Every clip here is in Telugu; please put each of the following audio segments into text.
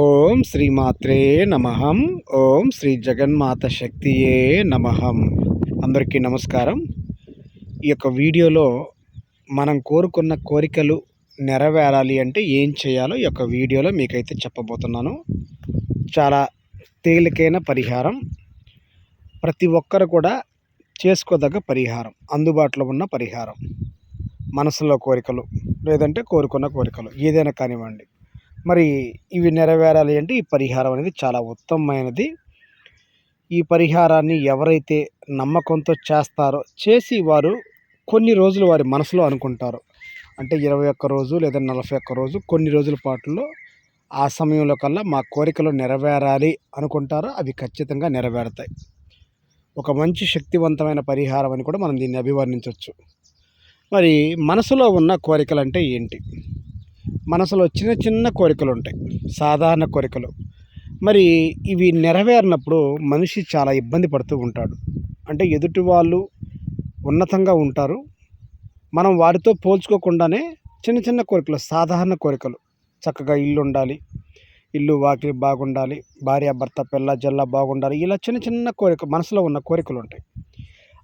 ఓం శ్రీమాత్రే నమహం ఓం శ్రీ జగన్మాత శక్తియే నమహం అందరికీ నమస్కారం. ఈ యొక్క వీడియోలో మనం కోరుకున్న కోరికలు నెరవేరాలి అంటే ఏం చేయాలో ఈ యొక్క వీడియోలో మీకైతే చెప్పబోతున్నాను. చాలా తేలికైన పరిహారం. ప్రతి ఒక్కరు కూడా చేసుకోదగ్గ పరిహారం. అందుబాటులో ఉన్న పరిహారం. మనసులో కోరికలు లేదంటే కోరుకున్న కోరికలు ఏదైనా కానివ్వండి. మరి ఇవి నెరవేరాలి అంటే ఈ పరిహారం అనేది చాలా ఉత్తమమైనది. ఈ పరిహారాన్ని ఎవరైతే నమ్మకంతో చేస్తారో చేసి వారు కొన్ని రోజులు వారి మనసులో అనుకుంటారు. అంటే ఇరవై ఒక్క రోజు లేదా నలభై ఒక్క రోజు కొన్ని రోజుల పాటులో ఆ సమయంలో కల్లా మా కోరికలు నెరవేరాలి అనుకుంటారో అవి ఖచ్చితంగా నెరవేరుతాయి. ఒక మంచి శక్తివంతమైన పరిహారం అని కూడా మనం దీన్ని అభివర్ణించవచ్చు. మరి మనసులో ఉన్న కోరికలు అంటే ఏంటి? మనసులో చిన్న చిన్న కోరికలు ఉంటాయి. సాధారణ కోరికలు. మరి ఇవి నెరవేరినప్పుడు మనిషి చాలా ఇబ్బంది పడుతూ ఉంటాడు. అంటే ఎదుటి వాళ్ళు ఉన్నతంగా ఉంటారు. మనం వారితో పోల్చుకోకుండానే చిన్న చిన్న కోరికలు సాధారణ కోరికలు. చక్కగా ఇల్లు ఉండాలి. ఇల్లు వాకిలి బాగుండాలి. భార్య భర్త పిల్ల జల్ల బాగుండాలి. ఇలా చిన్న చిన్న కోరిక మనసులో ఉన్న కోరికలు ఉంటాయి.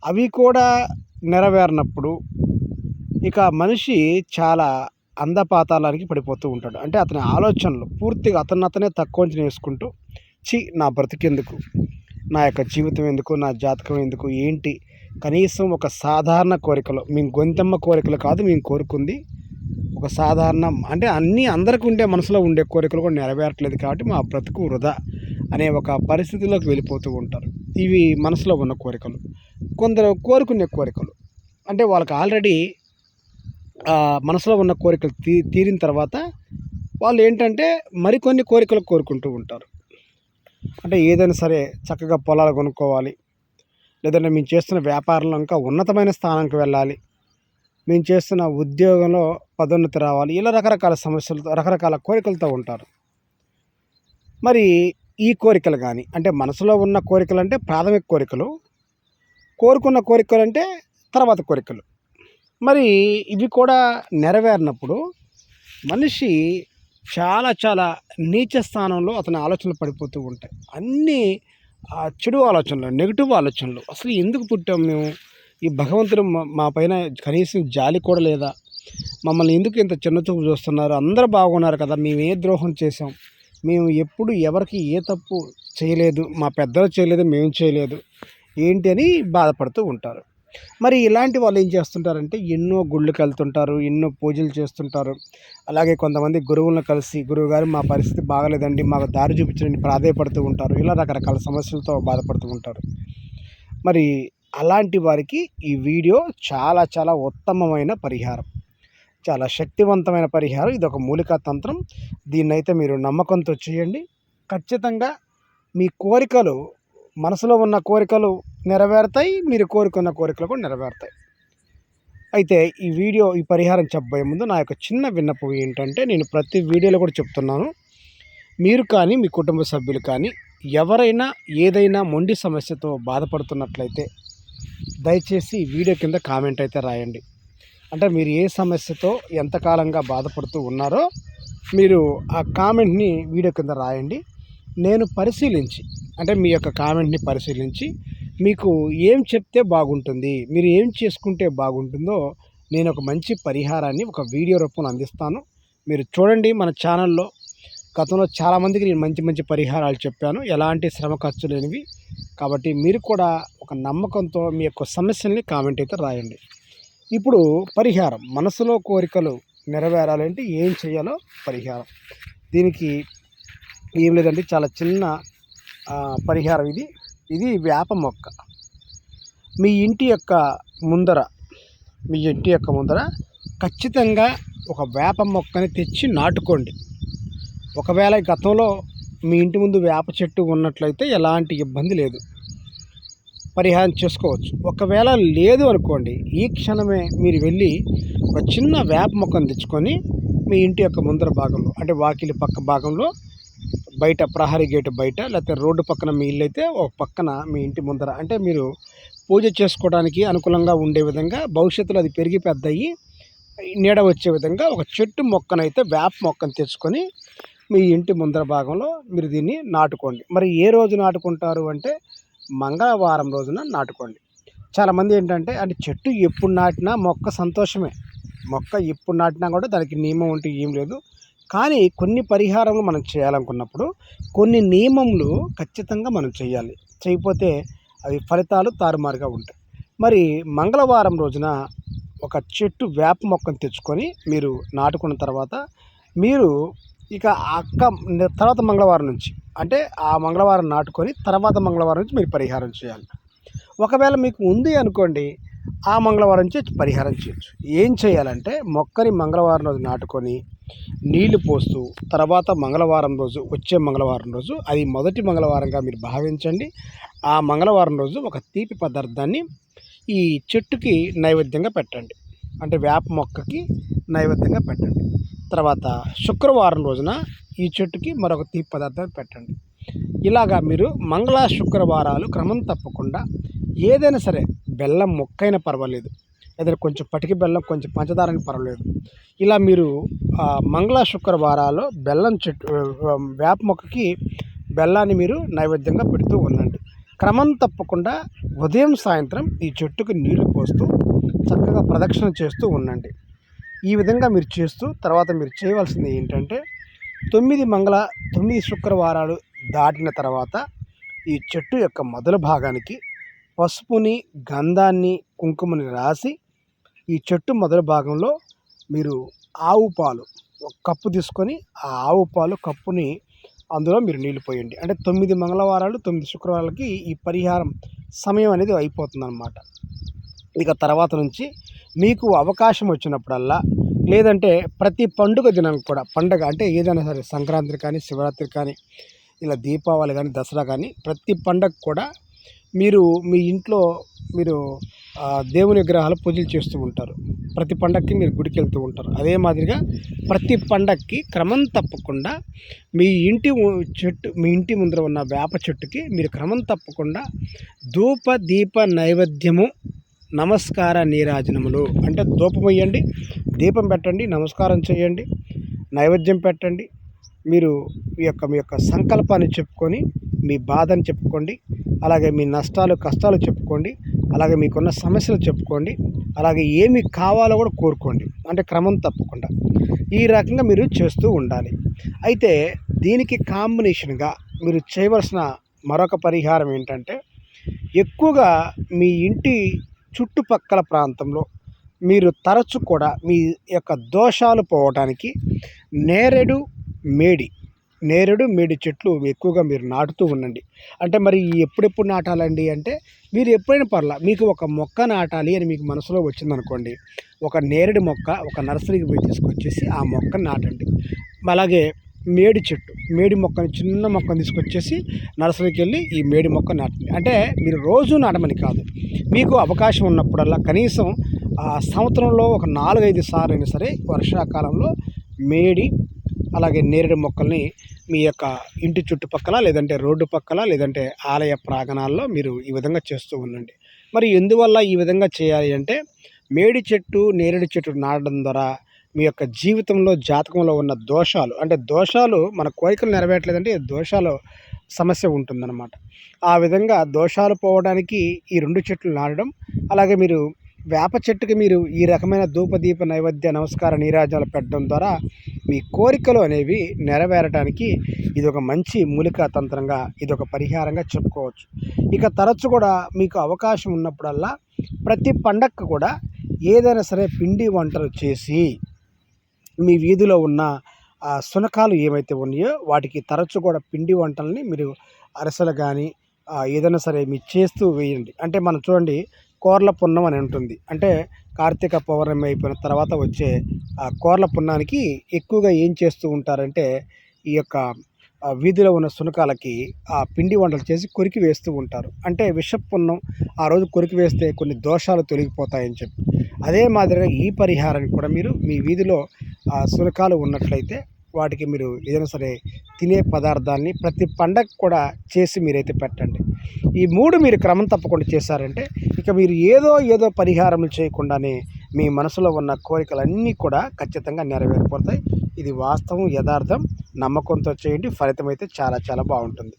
అవి కూడా నెరవేరినప్పుడు ఇక మనిషి చాలా అందపాతాలానికి పడిపోతూ ఉంటాడు. అంటే అతని ఆలోచనలు పూర్తిగా అతను అతనే తక్కువ చేసుకుంటూ చి నా బ్రతికెందుకు? నా యొక్క జీవితం ఎందుకు? నా జాతకం ఎందుకు? ఏంటి? కనీసం ఒక సాధారణ కోరికలు మేము గొంతెమ్మ కోరికలు కాదు మేము కోరుకుంది ఒక సాధారణ అంటే అన్నీ అందరికీ ఉండే మనసులో ఉండే కోరికలు కూడా నెరవేరట్లేదు కాబట్టి మా బ్రతుకు వృధా అనే ఒక పరిస్థితిలోకి వెళ్ళిపోతూ ఉంటారు. ఇవి మనసులో ఉన్న కోరికలు. కొందరు కోరుకునే కోరికలు. అంటే వాళ్ళకి ఆల్రెడీ మనసులో ఉన్న కోరికలు తీ తీరిన తర్వాత వాళ్ళు ఏంటంటే మరికొన్ని కోరికలు కోరుకుంటూ ఉంటారు. అంటే ఏదైనా సరే చక్కగా పొలాలు కొనుక్కోవాలి లేదంటే మేము చేస్తున్న వ్యాపారంలో ఇంకా ఉన్నతమైన స్థానానికి వెళ్ళాలి మేము చేస్తున్న ఉద్యోగంలో పదోన్నతి రావాలి ఇలా రకరకాల సమస్యలతో రకరకాల కోరికలతో ఉంటారు. మరి ఈ కోరికలు కానీ అంటే మనసులో ఉన్న కోరికలు అంటే ప్రాథమిక కోరికలు కోరుకున్న కోరికలు అంటే తర్వాత కోరికలు. మరి ఇవి కూడా నెరవేరినప్పుడు మనిషి చాలా చాలా నీచ స్థానంలో అతని ఆలోచనలు పడిపోతూ ఉంటాయి. అన్నీ చెడు ఆలోచనలు నెగిటివ్ ఆలోచనలు. అసలు ఎందుకు పుట్టాం మేము? ఈ భగవంతుడు మా పైన కనీసం జాలి కూడా లేదా? మమ్మల్ని ఎందుకు ఇంత చిన్న చూపు చూస్తున్నారు? అందరూ బాగున్నారు కదా మేము ఏ ద్రోహం చేసాం మేము ఎప్పుడు ఎవరికి ఏ తప్పు చేయలేదు మా పెద్దలు చేయలేదు మేము చేయలేదు. ఏంటి అని బాధపడుతూ ఉంటారు. మరి ఇలాంటి వాళ్ళు ఏం చేస్తుంటారంటే ఎన్నో గుళ్ళకి వెళ్తుంటారు ఎన్నో పూజలు చేస్తుంటారు. అలాగే కొంతమంది గురువులను కలిసి గురువుగారు మా పరిస్థితి బాగలేదండి మాకు దారి చూపించండి ప్రాధాయపడుతూ ఉంటారు. ఇలా రకరకాల సమస్యలతో బాధపడుతూ ఉంటారు. మరి అలాంటి వారికి ఈ వీడియో చాలా చాలా ఉత్తమమైన పరిహారం. చాలా శక్తివంతమైన పరిహారం. ఇది ఒక మూలికా తంత్రం. దీన్నైతే మీరు నమ్మకంతో చేయండి. ఖచ్చితంగా మీ కోరికలు మనసులో ఉన్న కోరికలు నెరవేరుతాయి మీరు కోరుకున్న కోరికలు కూడా నెరవేరుతాయి. అయితే ఈ వీడియో ఈ పరిహారం చెప్పబోయే ముందు నా యొక్క చిన్న విన్నపం ఏంటంటే నేను ప్రతి వీడియోలో కూడా చెప్తున్నాను. మీరు కానీ మీ కుటుంబ సభ్యులు కానీ ఎవరైనా ఏదైనా మొండి సమస్యతో బాధపడుతున్నట్లయితే దయచేసి వీడియో కింద కామెంట్ అయితే రాయండి. అంటే మీరు ఏ సమస్యతో ఎంతకాలంగా బాధపడుతూ ఉన్నారో మీరు ఆ కామెంట్ని వీడియో కింద రాయండి. నేను పరిశీలించి అంటే మీ యొక్క కామెంట్ని పరిశీలించి మీకు ఏం చెప్తే బాగుంటుంది మీరు ఏం చేసుకుంటే బాగుంటుందో నేను ఒక మంచి పరిహారాన్ని ఒక వీడియో రూపంలో అందిస్తాను. మీరు చూడండి మన ఛానల్లో గతంలో చాలామందికి నేను మంచి మంచి పరిహారాలు చెప్పాను. ఎలాంటి శ్రమ ఖర్చు లేనివి. కాబట్టి మీరు కూడా ఒక నమ్మకంతో మీ యొక్క సమస్యల్ని కామెంట్ అయితే రాయండి. ఇప్పుడు పరిహారం. మనసులో కోరికలు నెరవేరాలంటే ఏం చేయాలో పరిహారం. దీనికి ఏం లేదండి చాలా చిన్న పరిహారం. ఇది ఇది వేప మొక్క. మీ ఇంటి యొక్క ముందర మీ ఇంటి యొక్క ముందర ఖచ్చితంగా ఒక వేప మొక్కని తెచ్చి నాటుకోండి. ఒకవేళ గతంలో మీ ఇంటి ముందు వేప చెట్టు ఉన్నట్లయితే ఎలాంటి ఇబ్బంది లేదు. పరిహారం చేసుకోవచ్చు. ఒకవేళ లేదు అనుకోండి ఈ క్షణమే మీరు వెళ్ళి ఒక చిన్న వేప మొక్కను తెచ్చుకొని మీ ఇంటి యొక్క ముందర భాగంలో అంటే వాకిలి పక్క భాగంలో బయట ప్రహరీ గేటు బయట లేకపోతే రోడ్డు పక్కన మీ ఇల్లు అయితే ఒక పక్కన మీ ఇంటి ముందర. అంటే మీరు పూజ చేసుకోవడానికి అనుకూలంగా ఉండే విధంగా భవిష్యత్తులో అది పెరిగి పెద్దయి నీడ వచ్చే విధంగా ఒక చెట్టు మొక్కనైతే వేప మొక్కను తెచ్చుకొని మీ ఇంటి ముందర భాగంలో మీరు దీన్ని నాటుకోండి. మరి ఏ రోజు నాటుకుంటారు అంటే మంగళవారం రోజున నాటుకోండి. చాలామంది ఏంటంటే అంటే చెట్టు ఎప్పుడు నాటినా మొక్క సంతోషమే. మొక్క ఎప్పుడు నాటినా కూడా దానికి నియమం ఉంటే ఏం లేదు. కానీ కొన్ని పరిహారములు మనం చేయాలనుకున్నప్పుడు కొన్ని నియమములు ఖచ్చితంగా మనం చేయాలి. చేయకపోతే అవి ఫలితాలు తారుమారుగా ఉంటాయి. మరి మంగళవారం రోజున ఒక చెట్టు వేప మొక్కను తెచ్చుకొని మీరు నాటుకున్న తర్వాత మీరు ఇక అక్క తర్వాత మంగళవారం నుంచి అంటే ఆ మంగళవారం నాటుకొని తర్వాత మంగళవారం నుంచి మీరు పరిహారం చేయాలి. ఒకవేళ మీకు ఉంది అనుకోండి ఆ మంగళవారం నుంచి పరిహారం చేయొచ్చు. ఏం చేయాలంటే మొక్కని మంగళవారం రోజు నాటుకొని నీళ్ళు పోస్తూ తర్వాత మంగళవారం రోజు వచ్చే మంగళవారం రోజు అది మొదటి మంగళవారంగా మీరు భావించండి. ఆ మంగళవారం రోజు ఒక తీపి పదార్థాన్ని ఈ చెట్టుకి నైవేద్యంగా పెట్టండి. అంటే వేప మొక్కకి నైవేద్యంగా పెట్టండి. తర్వాత శుక్రవారం రోజున ఈ చెట్టుకి మరొక తీపి పదార్థాన్ని పెట్టండి. ఇలాగా మీరు మంగళ శుక్రవారాలు క్రమం తప్పకుండా ఏదైనా సరే బెల్లం ముక్కైనా పర్వాలేదు. లేదా కొంచెం పటికి బెల్లం కొంచెం పంచదారని పర్వాలేదు. ఇలా మీరు మంగళ శుక్రవారాలు బెల్లం చెట్టు వేప మొక్కకి బెల్లాన్ని మీరు నైవేద్యంగా పెడుతూ ఉండండి. క్రమం తప్పకుండా ఉదయం సాయంత్రం ఈ చెట్టుకు నీళ్ళు పోస్తూ చక్కగా ప్రదక్షిణ చేస్తూ ఉండండి. ఈ విధంగా మీరు చేస్తూ తర్వాత మీరు చేయవలసింది ఏంటంటే తొమ్మిది మంగళ తొమ్మిది శుక్రవారాలు దాటిన తర్వాత ఈ చెట్టు యొక్క మొదల భాగానికి పసుపుని గంధాన్ని కుంకుమని రాసి ఈ చెట్టు మొదటి భాగంలో మీరు ఆవు పాలు ఒక కప్పు తీసుకొని ఆ ఆవు పాలు కప్పుని అందులో మీరు నీళ్ళు పోయండి. అంటే తొమ్మిది మంగళవారాలు తొమ్మిది శుక్రవారాలకి ఈ పరిహారం సమయం అనేది అయిపోతుంది అనమాట ఇక తర్వాత నుంచి మీకు అవకాశం వచ్చినప్పుడల్లా లేదంటే ప్రతి పండుగ దినం కూడా పండగ అంటే ఏదైనా సరే సంక్రాంతి కానీ శివరాత్రి కానీ ఇలా దీపావళి కానీ దసరా కానీ ప్రతి పండగ కూడా మీరు మీ ఇంట్లో మీరు దేవుని విగ్రహాలు పూజలు చేస్తూ ఉంటారు. ప్రతి పండక్కి మీరు గుడికి వెళ్తూ ఉంటారు. అదే మాదిరిగా ప్రతి పండక్కి క్రమం తప్పకుండా మీ ఇంటి చెట్టు మీ ఇంటి ముందర ఉన్న వేప చెట్టుకి మీరు క్రమం తప్పకుండా ధూప దీప నైవేద్యము నమస్కార నీరాజనములు అంటే ధూపం వేయండి దీపం పెట్టండి నమస్కారం చేయండి నైవేద్యం పెట్టండి. మీరు మీ యొక్క మీ యొక్క సంకల్పాన్ని చెప్పుకొని మీ బాధని చెప్పుకోండి అలాగే మీ నష్టాలు కష్టాలు చెప్పుకోండి. అలాగే మీకున్న సమస్యలు చెప్పుకోండి. అలాగే ఏమి కావాలో కూడా కోరుకోండి. అంటే క్రమం తప్పకుండా. ఈ రకంగా మీరు చేస్తూ ఉండాలి. అయితే దీనికి కాంబినేషన్గా మీరు చేయవలసిన మరొక పరిహారం ఏంటంటే ఎక్కువగా మీ ఇంటి చుట్టుపక్కల ప్రాంతంలో మీరు తరచు కూడా మీ యొక్క దోషాలు పోవడానికి నేరేడు మేడి నేరేడు మేడి చెట్లు ఎక్కువగా మీరు నాటుతూ ఉండండి. అంటే మరి ఎప్పుడెప్పుడు నాటాలండి అంటే మీరు ఎప్పుడైనా పర్లా మీకు ఒక మొక్క నాటాలి అని మీకు మనసులో వచ్చిందనుకోండి ఒక నేరేడు మొక్క ఒక నర్సరీకి పోయి తీసుకొచ్చేసి ఆ మొక్కను నాటండి. అలాగే మేడి చెట్టు మేడి మొక్కని చిన్న మొక్కను తీసుకొచ్చేసి నర్సరీకి వెళ్ళి ఈ మేడి మొక్క నాటండి. అంటే మీరు రోజు నాటమని కాదు మీకు అవకాశం ఉన్నప్పుడల్లా కనీసం ఆ సంవత్సరంలో ఒక నాలుగైదు సార్లు అయినా సరే వర్షాకాలంలో మేడి అలాగే నేరేడు మొక్కల్ని మీ యొక్క ఇంటి చుట్టుపక్కల లేదంటే రోడ్డు పక్కల లేదంటే ఆలయ ప్రాంగణాల్లో మీరు ఈ విధంగా చేస్తూ ఉండండి. మరి ఎందువల్ల ఈ విధంగా చేయాలి అంటే మేడి చెట్టు నేరేడు చెట్టు నాటడం ద్వారా మీ యొక్క జీవితంలో జాతకంలో ఉన్న దోషాలు అంటే దోషాలు మన కోరికలు నెరవేరట్లేదంటే దోషాలు సమస్య ఉంటుందన్నమాట. ఆ విధంగా దోషాలు పోవడానికి ఈ రెండు చెట్లు నాటడం అలాగే మీరు వేప చెట్టుకి మీరు ఈ రకమైన ధూపదీప నైవేద్య నమస్కార నీరాజాలు పెట్టడం ద్వారా మీ కోరికలు అనేవి నెరవేరడానికి ఇది ఒక మంచి మూలిక తంత్రంగా ఇది ఒక పరిహారంగా చెప్పుకోవచ్చు. ఇక తరచు కూడా మీకు అవకాశం ఉన్నప్పుడల్లా ప్రతి పండగకు కూడా ఏదైనా సరే పిండి వంటలు చేసి మీ వీధిలో ఉన్న శునకాలు ఏమైతే ఉన్నాయో వాటికి తరచు కూడా పిండి వంటల్ని మీరు అరసలు కానీ ఏదైనా సరే మీరు చేస్తూ వేయండి. అంటే మనం చూడండి కోర్ల పున్నం అని ఉంటుంది. అంటే కార్తీక పౌర్ణమి అయిపోయిన తర్వాత వచ్చే ఆ కోర్ల పున్నానికి ఎక్కువగా ఏం చేస్తూ ఉంటారంటే ఈ యొక్క వీధిలో ఉన్న శునకాలకి ఆ పిండి వంటలు చేసి కొరికి వేస్తూ ఉంటారు. అంటే విషపున్నం ఆ రోజు కొరికి వేస్తే కొన్ని దోషాలు తొలగిపోతాయని చెప్పి. అదే మాదిరిగా ఈ పరిహారాన్ని కూడా మీరు మీ వీధిలో ఆ శునకాలు ఉన్నట్లయితే వాటికి మీరు ఏదైనా సరే తినే పదార్థాన్ని ప్రతి పండగ కూడా చేసి మీరైతే పెట్టండి. ఈ మూడు మీరు క్రమం తప్పకుండా చేశారంటే ఇక మీరు ఏదో ఏదో పరిహారం చేయకుండానే మీ మనసులో ఉన్న కోరికలన్నీ కూడా ఖచ్చితంగా నెరవేరిపోతాయి. ఇది వాస్తవం యథార్థం నమ్మకంతో చేయండి. ఫలితం అయితే చాలా చాలా బాగుంటుంది.